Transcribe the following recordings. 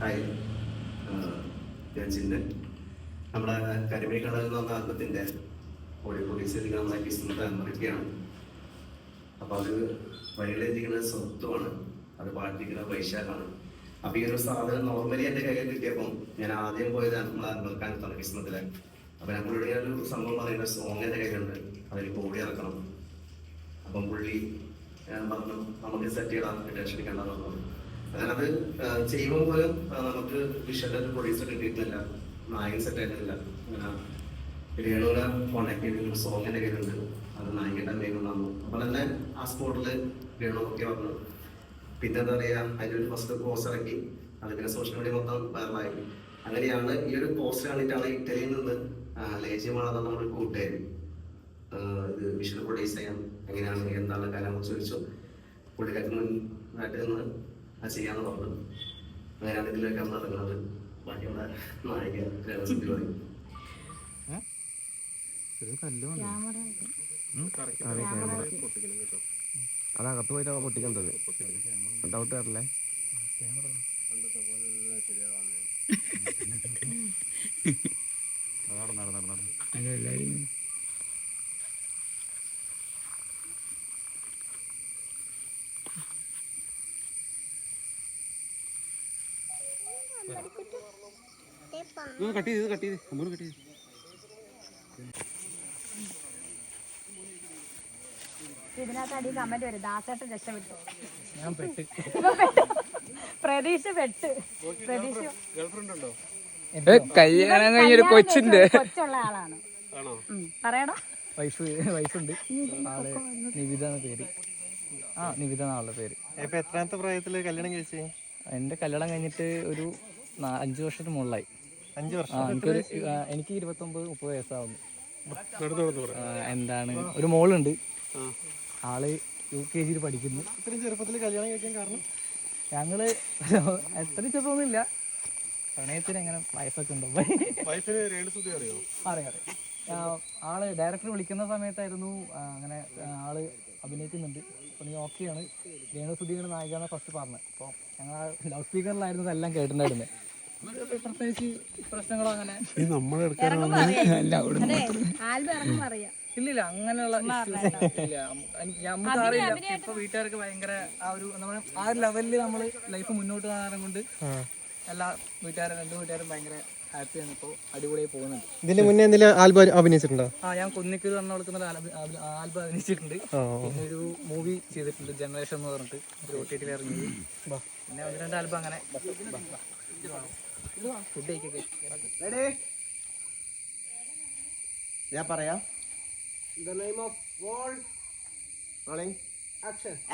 Hi. ഞാൻ ചിന്തൻ. നമ്മുടെ കരിമീൻ കടൽ എന്ന് പറഞ്ഞ ആൽബത്തിന്റെ നമ്മളെ കിസ്മത്ത് അമറിക്കുകയാണ് അപ്പോൾ അത് വഴിയിലെത്തിക്കുന്ന സ്വത്വമാണ് അത് പാട്ടിക്കുന്ന വൈശാഖാണ് അപ്പോൾ ഈ ഒരു സാധനം നോർമലി എന്റെ കയ്യിൽ കിട്ടിയപ്പോൾ ഞാൻ ആദ്യം പോയതാണ് നമ്മളെ അൽബർക്കാനത്താണ് കിസ്മത്തിലെ അപ്പോൾ ഞങ്ങളുടെ ഒരു സംഭവം പറയുന്ന സോങ് എന്റെ കയ്യിലുണ്ട്. അതിൽ കോടി ഇറക്കണം. അപ്പം പുള്ളി പറഞ്ഞു നമുക്ക് സെറ്റ് ചെയ്യണം ടെൻഷൻ എടുക്കേണ്ടെന്ന് പറഞ്ഞു. അങ്ങനത് ചെയ്യുമ്പോൾ പോലും നമുക്ക് വിഷയുടെ പ്രൊഡ്യൂസർ കിട്ടിയിട്ടില്ല. നായകൻ സെറ്റ് ആയിട്ടില്ല. അങ്ങനെ രേണുവിനെ കോണ്ടാക്ട് ചെയ്തിട്ട് സോങ് എന്റെ കയ്യിലുണ്ട്. അത് നായികയുടെ മെയിൻ വന്നു അപ്പോൾ തന്നെ ആ സ്പോട്ടിൽ രേണു ഒക്കെ വന്നു. പിന്നെ എന്താ പറയുക അതിന്റെ ഫസ്റ്റ് പോസ്റ്റ് ഇറക്കി. അത് പിന്നെ സോഷ്യൽ മീഡിയ മൊത്തം വൈറലായി അങ്ങനെയാണ് ഈ ഒരു പോസ്റ്റ് കണ്ടിട്ടാണ് ഇറ്റലിയിൽ നിന്ന് ലേജ്യമാണെന്ന് നമ്മുടെ കൂട്ടുകാരി ഇത് വിഷ്ണു പ്രൊഡ്യൂസ് ചെയ്യാൻ എങ്ങനെയാണ് എന്താണ് കാര്യം ചോദിച്ചു. പുള്ളിക്കാരൻ നാട്ടിൽ നിന്ന് അത് ചെയ്യാന്ന് പറഞ്ഞു. അങ്ങനെ ഇതിലേക്ക് നമ്മൾ ഇറങ്ങുന്നത് ബാക്കിയുള്ള നായിക രഹസ്യത്തിൽ പറയും അതകത്ത് പോയിട്ട് പൊട്ടിക്കണ്ടത്. ഡൗട്ട് വരല്ലേ കട്ട് ചെയ്ത് കട്ട് ചെയ്ത്. ഒന്നുകൂടെ കട്ട് ചെയ്ത്. ഇതിനകത്ത് അടി കമന്റ് വരും. ദാസേട്ടൻ രക്ഷപ്പെട്ടു. ഞാൻ പെട്ട്. ഇപ്പൊ പെട്ടു. പ്രതീക്ഷ ഉണ്ടോ? കല്യാണം കഴിഞ്ഞൊരു കൊച്ചുള്ള ആളാണ്. പറയടാ. വൈഫ് വൈഫുണ്ട്. ആൾ നിവിത എന്ന പേര്. ആ നിവിത എന്നാളുടെ പേര്. ഇപ്പൊ എത്രാമത്തെ പ്രായത്തിൽ കല്യാണം കഴിച്ചേ? എന്റെ കല്യാണം കഴിഞ്ഞിട്ട് ഒരു അഞ്ചു അഞ്ച് വർഷത്തിന് മുകളിലായി. അഞ്ചു വർഷം. എനിക്കൊരു എനിക്ക് ഇരുപത്തൊമ്പത് മുപ്പത് വയസ്സാവുന്നു. നടന്നു നടന്നു പറ. എന്താണ് ഒരു മോളുണ്ട്. ആൾ യു കെ ജിയിൽ പഠിക്കുന്നു. ഇത്രയും ചെറുപ്പത്തിൽ കല്യാണം കഴിക്കാൻ കാരണം? ഞങ്ങൾ എത്ര ചെറുപ്പമൊന്നുമില്ല. പ്രണയത്തിന് എങ്ങനെ വയസ്സൊക്കെ ഉണ്ടോ. അറിയോ? അറിയാം അറിയാം. ആൾ ഡയറക്ടർ വിളിക്കുന്ന സമയത്തായിരുന്നു അങ്ങനെ ആൾ അഭിനയിക്കുന്നുണ്ട്. അപ്പോൾ നീ ഓക്കെയാണ് രേണുസുധീയുടെ നായികയാണ് ഫസ്റ്റ് പറഞ്ഞത്. അപ്പോൾ ഞങ്ങൾ ലൗഡ് സ്പീക്കറിലായിരുന്നു എല്ലാം കേട്ടിട്ടുണ്ടായിരുന്നത് പ്രത്യേകിച്ച് പ്രശ്നങ്ങളോ അങ്ങനെ ഇല്ലില്ല അങ്ങനെയുള്ള നമുക്ക് അറിയില്ല. ഇപ്പൊ വീട്ടുകാർക്ക് ഭയങ്കര ആ ഒരു നമ്മുടെ ആ ഒരു ലെവലിൽ നമ്മൾ ലൈഫ് മുന്നോട്ട് കാണാനും കൊണ്ട് എല്ലാ വീട്ടുകാരും രണ്ടു വീട്ടുകാരും ഭയങ്കര ഹാപ്പിയാണ് ഇപ്പോൾ അടിപൊളിയായി പോകുന്നുണ്ട്. ഇതിന്റെ മുന്നേ എന്തെങ്കിലും ആൽബം അഭിനയിച്ചിട്ടുണ്ടോ? ആ ഞാൻ കുന്നിക്ക് പറഞ്ഞ കൊടുക്കുന്ന ആൽബം അഭിനയിച്ചിട്ടുണ്ട്. പിന്നെ ഒരു മൂവി ചെയ്തിട്ടുണ്ട് ജനറേഷൻ എന്ന് പറഞ്ഞിട്ട്. ഒരു ഒ ടി ടിയിൽ ഇറങ്ങിയത്. പിന്നെ ഒന്ന് രണ്ട് ആൽബം അങ്ങനെ. ഫുഡ് കഴിക്കൊക്കെ ഞാൻ പറയാം.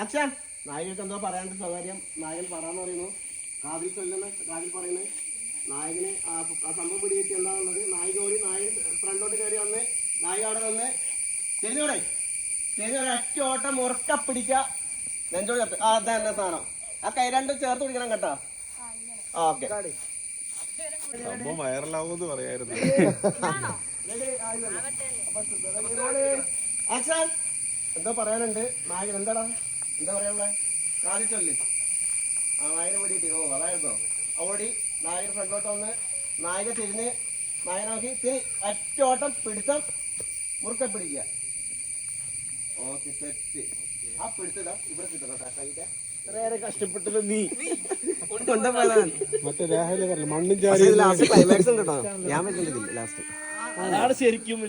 ആക്ഷൻ നായകർക്ക് എന്തോ പറയാണ്ട് സൗകര്യം നായകൻ പറയാന്ന് പറയുന്നു. കാതിൽ ചൊല്ലുന്ന കാതിൽ പറയുന്നത്. നായകന് ആ സംഭവം പിടികിട്ടി എന്താണുള്ളത് നായിക ഓടി നായകൻ ഫ്രണ്ടോട്ട് കയറി വന്ന് നായിക അവിടെ വന്ന് ചെരിഞ്ഞൂടെ ചെരിഞ്ഞൂടെ ഒറ്റ ഓട്ടം ഉറക്ക പിടിക്ക നെഞ്ചോട് ചേർത്ത്. ആ അതന്നെ സാധനം. ആ കൈ രണ്ടും ചേർത്ത് പിടിക്കണം കേട്ടോ. ആ ഓക്കെ. സംഭവം വൈറലാവുമെന്ന് പറയായിരുന്നു. ആക്ഷൻ. എന്താ പറയാനുണ്ട്. നായകൻ എന്താടാ? എന്താ പറയാനുള്ളത് കാതിൽ ആ നായകനെ ഓടിയിട്ട് ഓ അതായിരുന്നോ? ഓടി. നായകൻ ഫ്രണ്ടോട്ട് വന്ന് നായക തിരിഞ്ഞ് നായകൻ നോക്കി തിരി ഒറ്റോട്ടം പിടുത്തം. മുറുക്കെ പിടിക്കുക. ഓക്കെ സെറ്റ് ആ പിടുത്തിടാം ഇവിടെ കിട്ടണം കൈക്ക് ഇത്രയേറെ കഷ്ടപ്പെട്ടത് നീ കൊണ്ടുപോയതാണ് മറ്റേ രാഹുലെ പറഞ്ഞു മണ്ണും ചാരി ലാസ്റ്റ് ക്ലൈമാക്സ് ഉണ്ട് കേട്ടോ. ഞാൻ പറ്റുന്നില്ല ലാസ്റ്റ് അതാണ് ശരിക്കും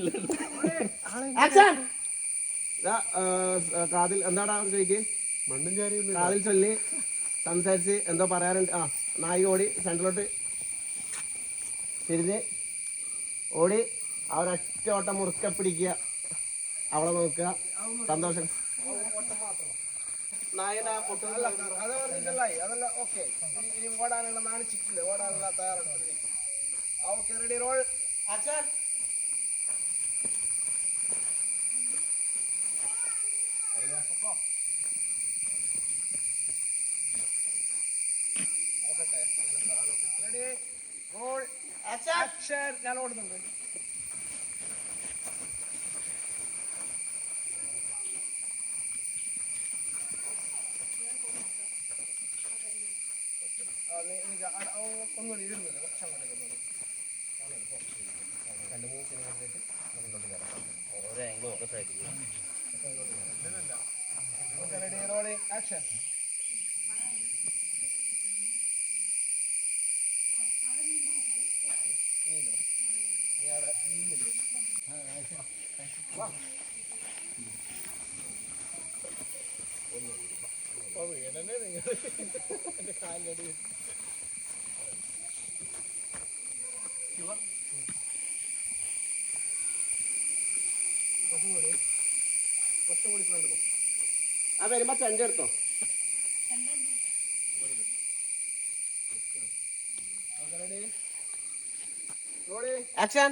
ആക്ഷൻ കാതിൽ എന്താടാ ചോദിക്ക്? മണ്ണും ചാരി കാതിൽ ചൊല്ലി സംസാരിച്ച് എന്തോ പറയാനുണ്ട്. ആ നായി ഓടി സെന്ററിലോട്ട് തിരിഞ്ഞ് ഓടി അവരൊറ്റ ഓട്ടം മുറുക്കെ പിടിക്കുക. അവളെ നോക്കുക. സന്തോഷം. നായകനാ പൊട്ടുന്നില്ല അതല്ല ഓക്കെ. ഇനി ഓടാനുള്ള നാണിച്ചിട്ടില്ല ഓടാനുള്ള തയ്യാറെടുപ്പ് ഓക്കെ റെഡി റോൾ ഞാൻ ഓടുന്നുണ്ട്. ഒന്നുകൂടി ഇരുന്നില്ല കുറച്ച് അങ്ങോട്ടേക്ക് ഒന്നുകൂടി രണ്ട് മൂന്ന് സിനിമ എടുത്തിട്ട് നമുക്കിങ്ങോട്ട് കയറാം. ഓരോ ആംഗിളും ഒക്കെ ശ്രദ്ധിക്കും ആക്ഷൻ നീലോ നീ അവിടെ നീന്നില്ല ഒന്ന് വീടുക അപ്പോൾ വീണല്ലേ നിങ്ങൾ? എന്റെ കാലിലടി. ആ വരുമ്പോ ചെണ്ട എടുത്തോ? Action.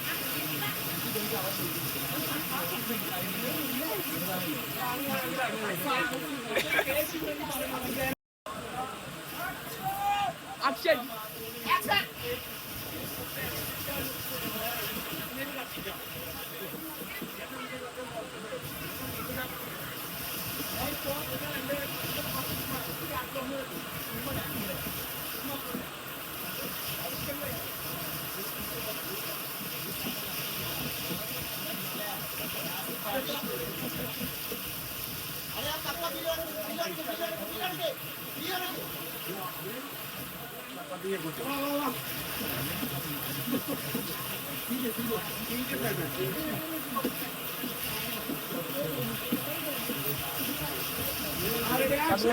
Abşer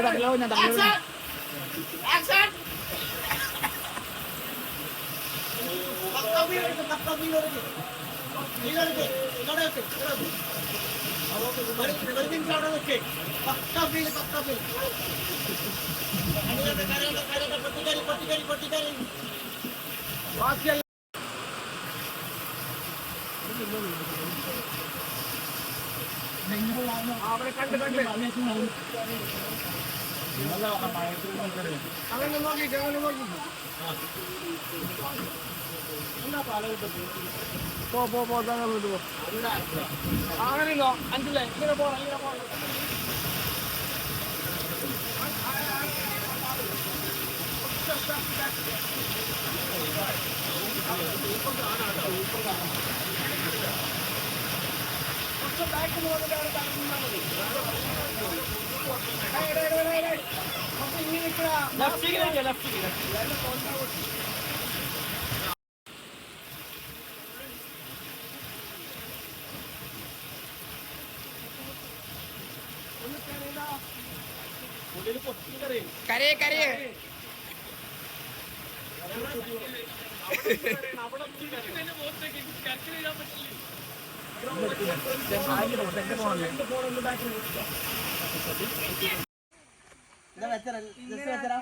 taklo, taklo na, taklo na. Action! పట్టుకరి കൊടുക്കാൻ കരയുന്നു കൈസ് അക്ഷൻ പോ പോ പോ അങ്ങോട്ട് പോ അങ്ങനെ അഞ്ചില്ലേ ഇങ്ങനെ പോണം ഇങ്ങനെ പോണം ലെഫ്റ്റിലേക്ക് ലെഫ്റ്റിലേക്ക് കരയെ കരയെ ഇതാ വെച്ചരാ ജസ്റ്റ് വെച്ചരാ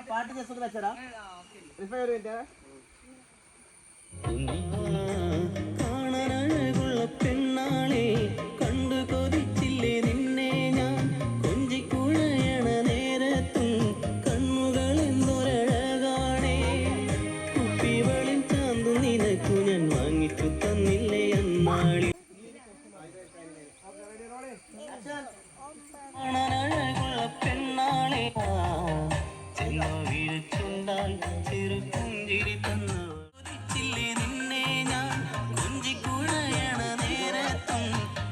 പാട്ട് ജസ്റ്റ് വെച്ചരാ റിഫൈ ഒരു മിനിറ്റ് കാണാനഴകുള്ള പെണ്ണാളെ ചെറു പുഞ്ചിരി നിന്നെ ഞാൻ? കുഞ്ചിക്കുഴയണ നേരത്തും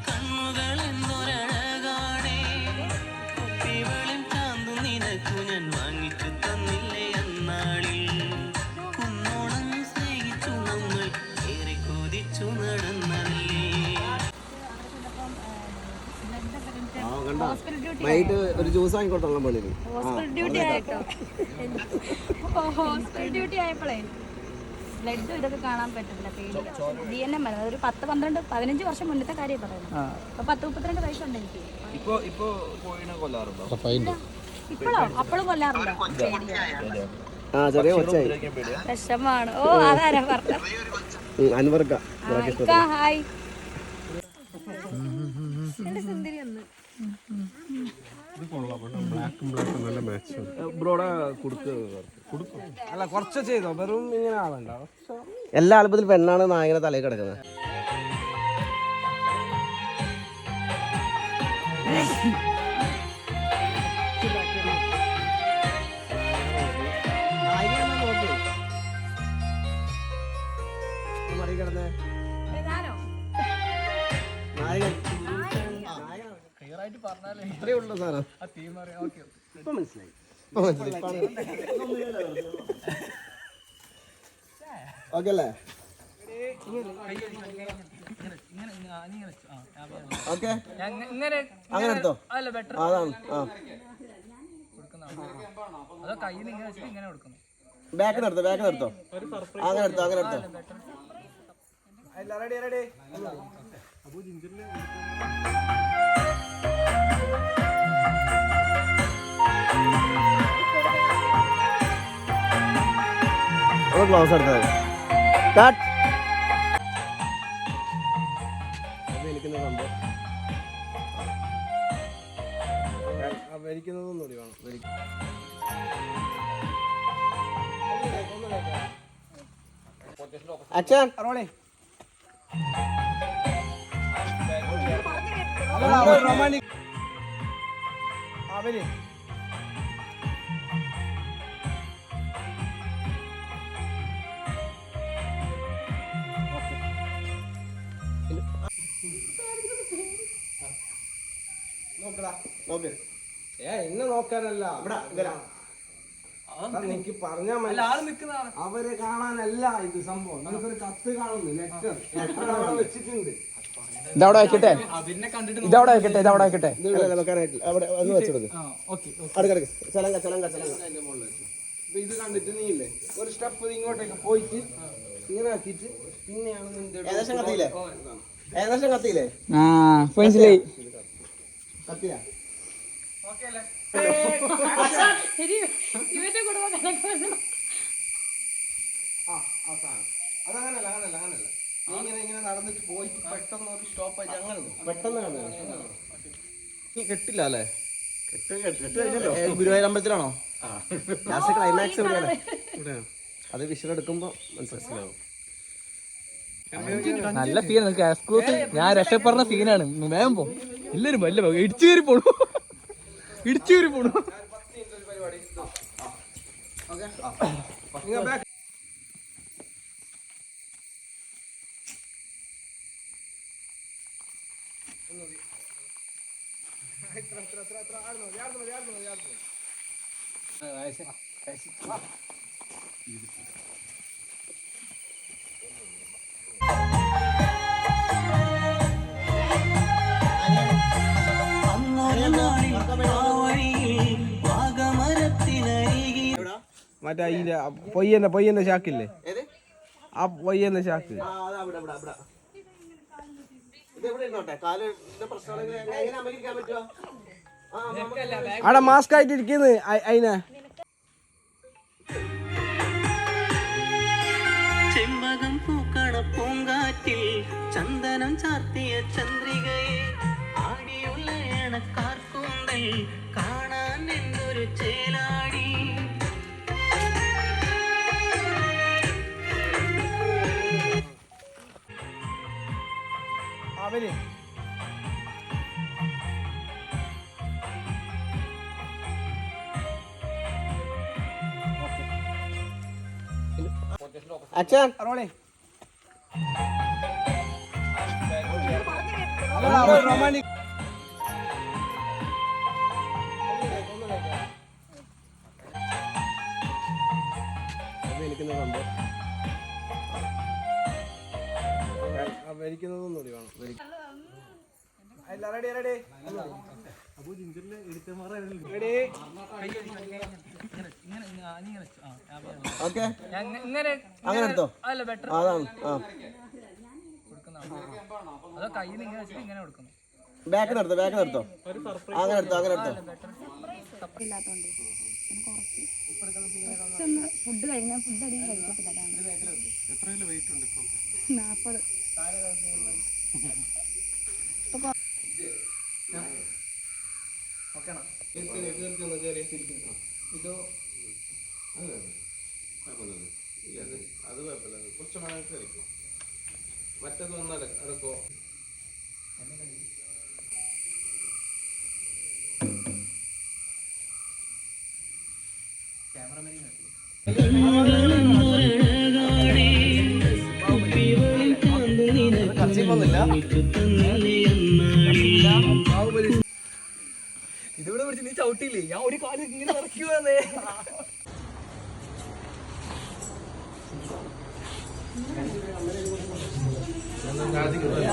കണ്ണുകൾ എന്തൊരഴകാണേ. കുപ്പിവളിൽ ചാന്തു നിനക്കു ഞാൻ വാങ്ങിച്ചു തന്നില്ലേ അന്നാളിൽ. കുന്നോളം സ്നേഹിച്ചു നമ്മൾ ഏറെ കൊതിച്ചു നടന്നല്ലേ. വൈകിട്ട് ഒരു ജ്യൂസ് വാങ്ങിക്കോട്ടെ പള്ളിയിൽ ഹോസ്പിറ്റൽ ഡ്യൂട്ടി ആയിട്ടോ ഹോസ്പിറ്റൽ ഡ്യൂട്ടി ആയപ്പോഴേ ബ്ലഡ് ഇതൊക്കെ കാണാൻ പറ്റില്ല പേടിയാ ഡി എൻ എം ഒരു പത്ത് പന്ത്രണ്ട് പതിനഞ്ച് വർഷം മുന്നത്തെ കാര്യം പറയുന്നത്. അപ്പൊ പത്ത് മുപ്പത്തിരണ്ട് വയസ്സുണ്ട് എനിക്ക്. ഇപ്പോഴോ അപ്പോഴും കൊല്ലാറില്ല വിഷമാണ്. ഓ അതാരാ പറഞ്ഞ അൻവർക്ക ഹായ് സുന്ദരി ഒന്ന്. ബ്രോടെ അല്ല കുറച്ച് ചെയ്തോ? വെറും ഇങ്ങനെ ആവണ്ട. എല്ലാ ആൽബത്തിലും പെണ്ണാണ് നായകനെ തലയിൽ കിടക്കുന്നത്. ഇത്രേ ഉള്ളൂ സാധനം ഇപ്പൊ മനസ്സിലായി. ഇപ്പൊ മനസ്സിലായി. ഓക്കെ അല്ലേ? ഓക്കെ ഇങ്ങനെ അങ്ങനെ എടുത്തോ? അല്ല ബെറ്റർ അതാണ്. ആ. അതോ കയ്യിൽ ഇങ്ങനെ വെച്ചിട്ട് ഇങ്ങനെ കൊടുക്കുന്നു. ബാക്ക് നിർത്തോ ബാക്ക് നിർത്തോ അങ്ങനെ എടുത്തോ? അങ്ങനെ എടുത്തോ? ഒന്ന് ക്ലോസ് എടുത്തത് കട്ട് വലിക്കുന്നതും കൂടി വേണം അച്ഛൻ റൊമാനിക് അവർ. നോക്ക്. ഏ എന്നെ നോക്കാനല്ല. ഇവിടെ എനിക്ക് പറഞ്ഞാ അവരെ കാണാനല്ല ഇത് സംഭവം. നമുക്കൊരു കത്ത് കാണുന്നു ലെറ്റർ ലെറ്റർ അവിടെ വെച്ചിട്ടുണ്ട്. ഇതവിടെ വെക്കട്ടെ? ഇതവിടെ വെക്കട്ടെ? ഇതവിടെ വെക്കട്ടെ? അവിടെ ഒന്ന് വെച്ചെടുക്ക് ഓക്കെ അടുക്കടുക്ക് ചലങ്ക ചലങ്ക ചലങ്ക. അപ്പൊ ഇത് കണ്ടിട്ട് നീ ഇല്ലേ? ഒരു സ്റ്റെപ്പ് ഇങ്ങോട്ടേക്ക് പോയിട്ട് ഇങ്ങനെ ആക്കിയിട്ട് പിന്നെയാണ് ഏകദേശം കത്തിയില്ലേ? ഏകദേശം കത്തിയില്ലേ? ആ മനസ്സിലായി. കത്തിയാ ഇവന്റെ കുടുംബം കണക്ക് ആ ആ സാധനം അതങ്ങനല്ല അങ്ങനല്ല അങ്ങനല്ല. നീ ഇങ്ങനെ ഇങ്ങനെ നടന്നിട്ട് പോയിട്ട് പെട്ടെന്ന് ഒരു സ്റ്റോപ്പ് ആയിട്ട് അങ്ങനെ. പെട്ടെന്ന് നീ കെട്ടില്ല അല്ലേ? ഗുരുവായൂർ അമ്പലത്തിലാണോ ക്ലൈമാക്സ് അത് വിഷയം എടുക്കുമ്പോ മനസ്സിലാവും. നല്ല സീനാണ് എക്സ്ക്ലൂസീവ് ഞാൻ രക്ഷപ്പെടുന്ന സീനാണ് വേഗം പോ. എല്ലാരും വല്ല ഇടിച്ചു കയറി പോണു ഇടിച്ചു കയറി പോണു ആയിരുന്നു ആയിരുന്നു അന്നൊരു മറ്റേ അതിന്റെ പൊയ്യന്റെ പൊയ്യന്റെ ചാക്കില്ലേ ആ പൊയ്യന്റെ ചാക്ക് അവിടെ മാസ്ക് ആയിട്ട് ഇരിക്കുന്നത് അതിനെ ചെമ്പകം പൂക്കണ പൂങ്കാറ്റിൽ ചന്ദനം ചാർത്തിയ ചന്ദ്രികയെ ആടിയുള്ള കാർക്കൂന്തൽ കാണാൻ എന്തൊരു ചേലാടി. അവർ. അച്ഛൻ റോളേ വലിക്കുന്ന വലിക്കുന്നതും കൂടി വേണം അല്ല റെഡി റെഡി ഓക്കെ ഇങ്ങനെ അങ്ങനെ എടുത്തോ? അല്ല ബെറ്റർ അതാണ് അതോ കയ്യിൽ ഇങ്ങനെ വെച്ചിട്ട് ഇങ്ങനെ കൊടുക്കുന്നു. ബാക്ക് നിർത്തോ ബാക്ക് നിർത്തോ അങ്ങനെ എടുത്തോ അങ്ങനെ എടുത്തോ? ഫുഡ് കഴിഞ്ഞാൽ ഫുഡ് അധികം കഴിക്കത്തില്ല നാപ്പത്. ഇതോ അത് കുഴപ്പമില്ല കുറച്ച് മണൽ കയറിക്കും മറ്റത് വന്നാൽ അതൊക്കെ ഇതിവിടെ പിടിച്ച് നീ ചവിട്ടിയില്ലേ? ഞാൻ ഒരു കാലം ഇങ്ങനെ ഇറക്കിയുവന്നേ രാജിക്കുന്നത്